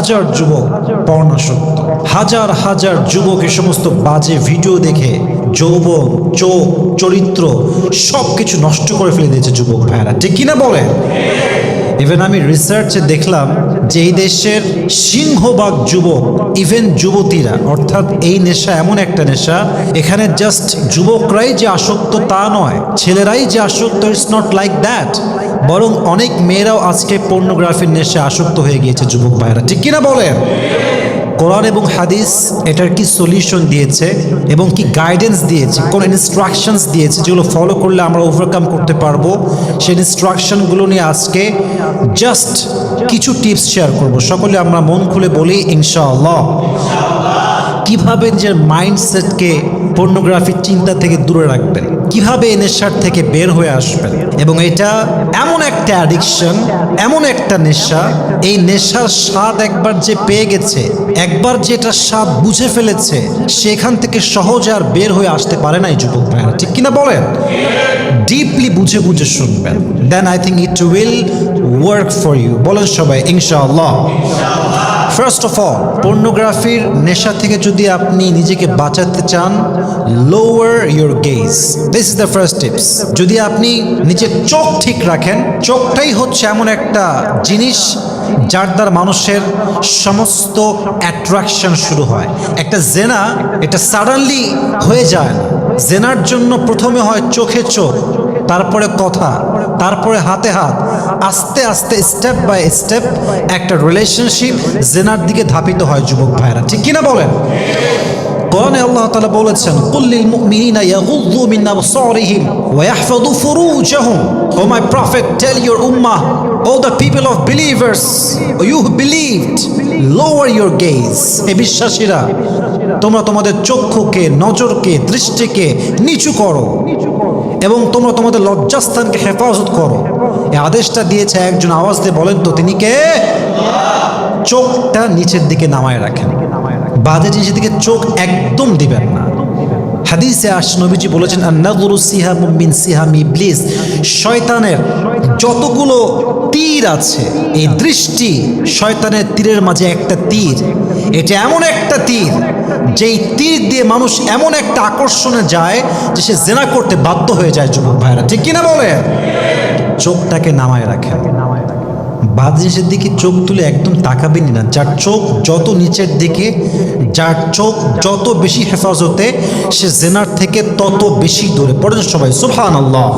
হাজার যুবক পর্ণাসক্ত। হাজার হাজার যুবক এ সমস্ত বাজে ভিডিও দেখে যৌবন, চোখ, চরিত্র সব কিছু নষ্ট করে ফেলে দিয়েছে যুবক ভাইরা ঠিক কিনা বলেন? ইভেন আমি রিসার্চে দেখলাম যে এই দেশের সিংহবাগ যুবক ইভেন যুবতীরা, অর্থাৎ এই নেশা এমন একটা নেশা, এখানে জাস্ট যুবকরাই যে আসক্ত তা নয়, ছেলেরাই যে আসক্ত ইটস নট লাইক দ্যাট বরং অনেক মেয়েরাও আজকে পর্নোগ্রাফির নেশা আসক্ত হয়ে গিয়েছে যুবক ভাইরা ঠিক কিনা বলেন? কোরআন এবং হাদিস এটার কি সলিউশন দিয়েছে এবং কি গাইডেন্স দিয়েছে? কোন ইনস্ট্রাকশনস দিয়েছে যেগুলো ফলো করলে আমরা ওভারকাম করতে পারব? সেই ইনস্ট্রাকশনগুলো নিয়ে আজকে জাস্ট কিছু টিপস শেয়ার করব। সকলে আমরা মন খুলে বলি, ইনশাআল্লাহ। কীভাবে নিজের মাইন্ডসেটকে পর্নোগ্রাফির চিন্তা থেকে দূরে রাখবেন? কীভাবে নেশার থেকে বের হয়ে আসবেন? এবং এটা এমন একটা অ্যাডিকশন এমন একটা নেশা, এই নেশার স্বাদ একবার যে পেয়ে গেছে, একবার যেটা স্বাদ বুঝে ফেলেছে, সেখান থেকে সহজে আর বের হয়ে আসতে পারে না এই যুবক ভাইরা ঠিক কিনা বলেন? ডিপলি বুঝে বুঝে শুনবেন। Then I think it will work for you বলেন সবাই, ইনশাআল্লাহ। ফার্স্ট অফ অল পর্নোগ্রাফির নেশা থেকে যদি আপনি নিজেকে বাঁচাতে চান lower your gaze this is the first tips যদি আপনি নিজের চোখ ঠিক রাখেন, চোখটাই হচ্ছে এমন একটা জিনিস যার দ্বারা মানুষের সমস্ত অ্যাট্রাকশন শুরু হয়। একটা জেনা, এটা সাডেনলি হয়ে যায় জেনার জন্য প্রথমে হয় চোখে চোখ। তারপরে কথা, তারপরে হাতে হাত, আস্তে আস্তে স্টেপ বাই স্টেপ একটা রিলেশনশিপ জেনার দিকে ধাপিত হয় যুবক ভাইরা ঠিক কিনা বলেন? কোরআনে আল্লাহ তাআলা বলেছেন কুল্লিল মুমিনিনা ইয়াগুযু মিন আবসারিহিম ওয়া ইয়াহফাযু ফুরুজাহুম। O my prophet tell your Ummah O the people of believers you believed lower your gaze হে বিশ্বাসীরা, তোমরা তোমাদের চক্ষুকে, নজরকে, দৃষ্টিকে নিচু করো এবং তোমরা তোমাদের লজ্জাস্থানকে হেফাজত করো। এই আদেশটা দিয়েছে একজন আওয়াজ দিয়ে বলেন তো, তিনি কে? চোখটা নিচের দিকে নামায় রাখেন। বাজে জিনিসের দিকে চোখ একদম দিবেন না। হাদিসে আস নবীজি বলেছেন, আন্নাগুরু সিহা মুমিন সিহাম শয়তানের যতগুলো তীর আছে, এই দৃষ্টি শয়তানের তীরের মাঝে একটা তীর। এটা এমন একটা তীর, যেই তীর দিয়ে মানুষ এমন একটা আকর্ষণে যায় যে সে জেনা করতে বাধ্য হয়ে যায়, যুবক ভাইরা ঠিক কিনা বলে চোখটাকে নামায় রাখেন। বাদ জিনিসের দিকে চোখ তুলে একদম তাকাবেনই না। যার চোখ যত নিচের দিকে, যার চোখ যত বেশি হেফাজতে, সে জেনার থেকে তত বেশি দূরে। পড়েন সবাই সুফান আল্লাহ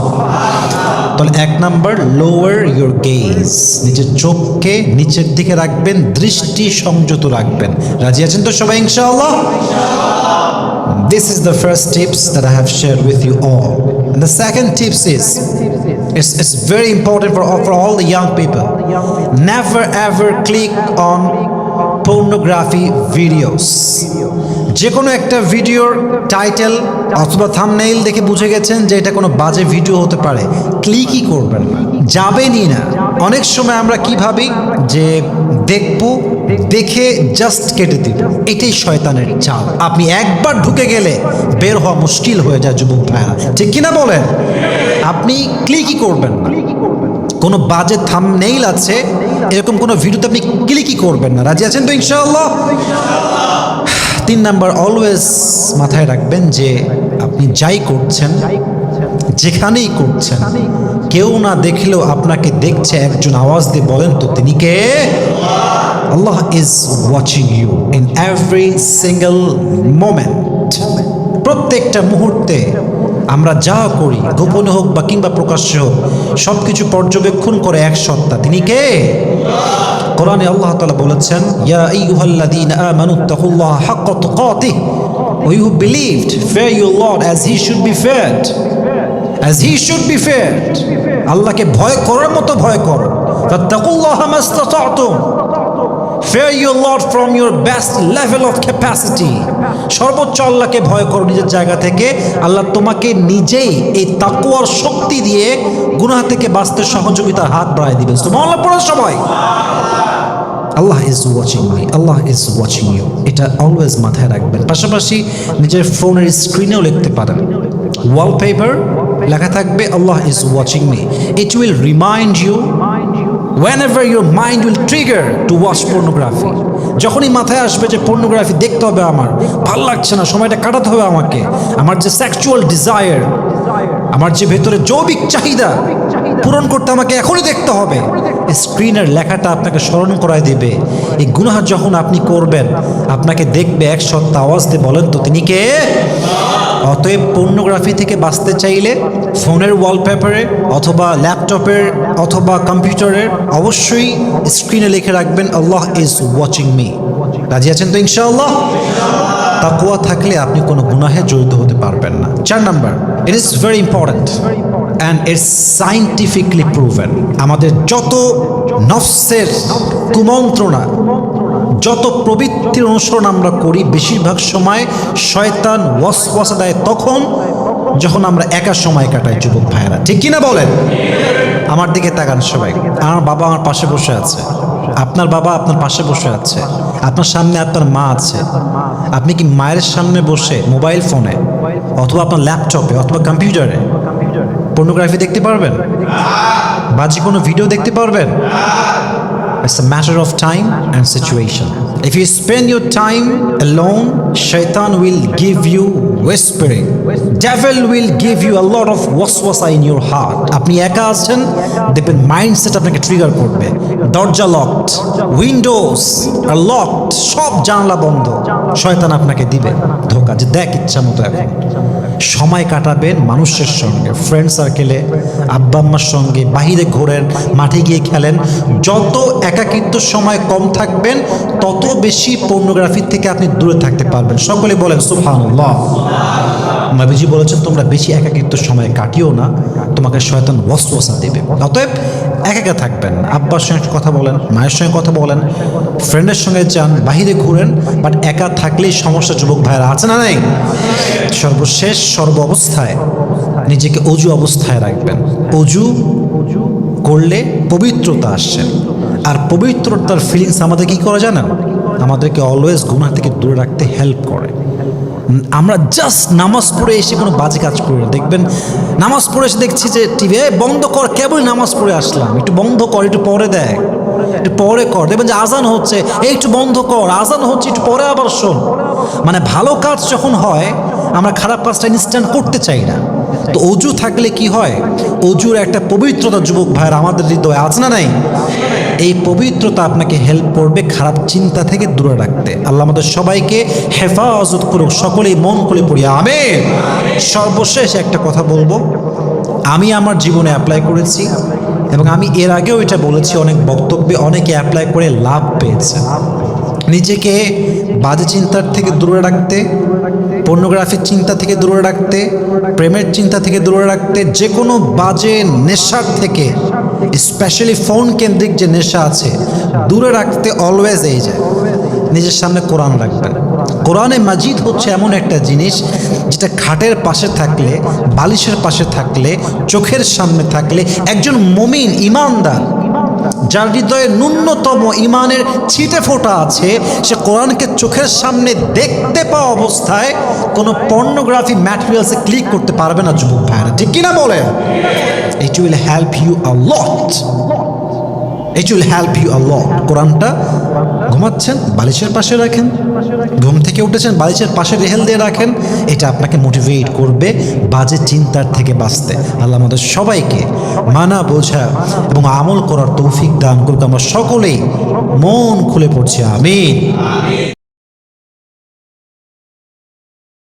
তাহলে এক নাম্বার লোয়ার ইউর গেজ নিজের চোখকে নিচের দিকে রাখবেন, দৃষ্টি সংযত রাখবেন। রাজি আছেন তো সবাই, ইনশাআল্লাহ? This is the first tips that I have shared with you all. And the second tips is it's, it's very important for all, for all the young people. Never ever click on pornography videos. যে কোনো একটা ভিডিওর title অথবা thumbnail দেখে বুঝে গেছেন যে এটা কোনো বাজে ভিডিও হতে পারে ক্লিকই করবেন না যাবেনই না অনেক সময় আমরা কি ভাবি যে দেখব, দেখে জাস্ট কেটে দিব। এটাই শয়তানের চাল। আপনি একবার ঢুকে গেলে বের হওয়া মুশকিল হয়ে যায়, যুবক ভাইয়া ঠিক কিনা বলেন? আপনি ক্লিকই করবেন কোনো বাজে থাম থামনেইল আছে, এরকম কোনো ভিডিওতে আপনি ক্লিকই করবেন না। রাজি আছেন তো ইনশাআল্লাহ? তিন নাম্বার অলওয়েজ মাথায় রাখবেন যে আপনি যাই করছেন, যেখানেই করছেন কেউ না দেখলেও আপনাকে দেখছে, একজন আওয়াজ দিয়ে বলেন তো, তিনি কে? Allah is watching you in every single moment প্রত্যেকটা মুহূর্তে আমরা যা করি, গোপনে হোক বা কিংবা প্রকাশ্যে হোক সব কিছু পর্যবেক্ষণ করে এক সত্তা। তিনি কে? কোরআনে আল্লাহ তালা বলেছেন, ইয়া আইয়ুহাল্লাযীনা আমানু তাকুল্লাহা হাক্কা তুকাতিহ। ওয়া you believed fear your lord as he should be feared as he should be feared আল্লাহকে ভয় করার মতো ভয় করো। Fear your lord from your best level of capacity সর্বোচ্চ আল্লাহকে ভয় করো নিজের জায়গা থেকে। আল্লাহ তোমাকে নিজেই এই তাকুয়ার শক্তি দিয়ে গুনাহ থেকে বাঁচতে সহযোগিতার হাত বাড়ায় দিবে সুবহানাল্লাহ পড়ো সবাই। Allah is watching me Allah is watching you এটা অলওয়েজ মাথায় রাখবেন। পাশাপাশি নিজের ফোনের স্ক্রিনেও লিখতে পারেন। ওয়ালপেপার লেখা থাকবে, Allah is watching me it will remind you whenever your mind will trigger to watch pornography. যখনই মাথায় আসবে যে পর্নোগ্রাফি দেখতে হবে আমার, ভালো লাগছে না, সময়টা কাটাতে হবে আমাকে। আমার যে সেক্সুয়াল ডিজায়ার আমার যে ভেতরে জৈবিক চাহিদা পূরণ করতে আমাকে এখনই দেখতে হবে। স্ক্রিনের লেখাটা আপনাকে স্মরণ করায় দেবে। এই গুনাহ যখন আপনি করবেন, আপনাকে দেখবে এক সত্তা আওয়াজ দিয়ে বলেন তো, তিনি কে? অতএব পর্নোগ্রাফি থেকে বাঁচতে চাইলে ফোনের ওয়ালপেপারে অথবা ল্যাপটপের অথবা কম্পিউটারের অবশ্যই স্ক্রিনে লিখে রাখবেন, আল্লাহ ইজ ওয়াচিং মি রাজি আছেন তো ইনশাআল্লাহ? তাকুয়া থাকলে আপনি কোনো গুনাহে জড়িত হতে পারবেন না। চার number it is very important and it's scientifically proven আমাদের যত নফসের কুমন্ত্রণা যত প্রবৃত্তির অনুসরণ আমরা করি বেশিরভাগ সময় শয়তান ওয়াসওয়াসা দেয় তখন যখন আমরা একা সময় কাটাই, যুবক ভাইয়েরা। ঠিক কিনা বলেন? আমার দিকে তাকান সবাই। আমার বাবা আমার পাশে বসে আছে। আপনার বাবা আপনার পাশে বসে আছে। আপনার সামনে আপনার মা আছে। আপনি কি মায়ের সামনে বসে মোবাইল ফোনে অথবা আপনার ল্যাপটপে অথবা কম্পিউটারে পর্নোগ্রাফি দেখতে পারবেন? বাজে কোনো ভিডিও দেখতে পারবেন? It's a matter of time and situation. If you spend your time alone, shaitan will give you whispering. Devil will give you a lot of waswasa in your heart. আপনি একা আছেন দেখবেন মাইন্ডসেট আপনাকে trigger করবে দরজা locked Windows আর locked সব জানলা বন্ধ শয়তান আপনাকে দিবে ধোকা যে দেখ ইচ্ছা মতো এখন সময় কাটাবেন মানুষের সঙ্গে ফ্রেন্ড সার্কেলে আব্বা আম্মার সঙ্গে, বাহিরে ঘোরেন, মাঠে গিয়ে খেলেন। যত একাকিত্ব সময় কম থাকবেন, তত বেশি পর্নোগ্রাফির থেকে আপনি দূরে থাকতে পারবেন। সকলে বলেন, সুবহানাল্লাহ। নবীজি বলেছেন, তোমরা বেশি একাকিত্ব সময় কাটিও না, তোমাকে শয়তান ওয়াসওয়াসা দেবে। অতএব একা একা থাকবেন, আব্বার সঙ্গে কথা বলেন, মায়ের সঙ্গে কথা বলেন ফ্রেন্ডের সঙ্গে যান, বাহিরে ঘুরেন বাট একা থাকলেই সমস্যা, যুবক ভাইরা আছে না নাই? সর্বশেষ সর্ব অবস্থায় নিজেকে অজু অবস্থায় রাখবেন। অজু করলে পবিত্রতা আসছে। আর পবিত্রতার ফিলিংস আমাদের কি করে জানেন? আমাদেরকে অলওয়েজ গুনাহ থেকে দূরে রাখতে হেল্প করে। আমরা জাস্ট নামাজ পড়ে এসে কোনো বাজে কাজ করি না। দেখবেন, নামাজ পড়ে এসে দেখছি যে টিভি বন্ধ কর কেবল নামাজ পড়ে আসলাম। একটু বন্ধ কর, একটু পরে দেয় একটু পরে কর। দেখবেন যে আজান হচ্ছে, এই একটু বন্ধ কর, আজান হচ্ছে, একটু পরে আবার শোন। মানে ভালো কাজ যখন হয়, আমরা খারাপ কাজটা ইনস্ট্যান্ট করতে চাই না। তো অজু থাকলে কি হয়? অজুর একটা পবিত্রতা যুবক ভাইয়ের আমাদের হৃদয়ে আছে না নাই? এই পবিত্রতা আপনাকে হেল্প করবে খারাপ চিন্তা থেকে দূরে রাখতে। আল্লাহ আমাদের সবাইকে হেফাজত করুক, সকলেই মন করে পড়ি আমি সর্বশেষ একটা কথা বলব। আমি আমার জীবনে অ্যাপ্লাই করেছি এবং আমি এর আগেও এটা বলেছি, অনেক বক্তব্যে অনেকে অ্যাপ্লাই করে লাভ পেয়েছে। নিজেকে বাজে চিন্তার থেকে দূরে রাখতে পর্নোগ্রাফির চিন্তা থেকে দূরে রাখতে, প্রেমের চিন্তা থেকে দূরে রাখতে যে কোনো বাজে নেশার থেকে স্পেশালি ফোন কেন্দ্রিক যে নেশা আছে, দূরে রাখতে অলওয়েজ এই যায় নিজের সামনে কোরআন রাখবেন কোরআনে মাজিদ হচ্ছে এমন একটা জিনিস, যেটা খাটের পাশে থাকলে, বালিশের পাশে থাকলে, চোখের সামনে থাকলে, একজন মমিন, ইমানদার যার হৃদয়ে ন্যূনতম ইমানের ছিটে ফোটা আছে, সে কোরআনকে চোখের সামনে দেখতে পাওয়া অবস্থায় কোনো পর্নোগ্রাফি ম্যাটেরিয়ালসে ক্লিক করতে পারবে না, যুবক ভাইরা ঠিক কিনা বলে it will help you a lot it will help you a lot কোরআনটা ঘুমাচ্ছেন, বালিশের পাশে রাখেন। ঘুম থেকে উঠেছেন, বালিশের পাশে রেহেল দিয়ে রাখেন। এটা আপনাকে মোটিভেট করবে বাজে চিন্তার থেকে বাঁচতে। আল্লাহ আমাদের সবাইকে মানা, বোঝা এবং আমল করার তৌফিক দান করুক। আমরা সকলেই মন খুলে পড়ছে আমি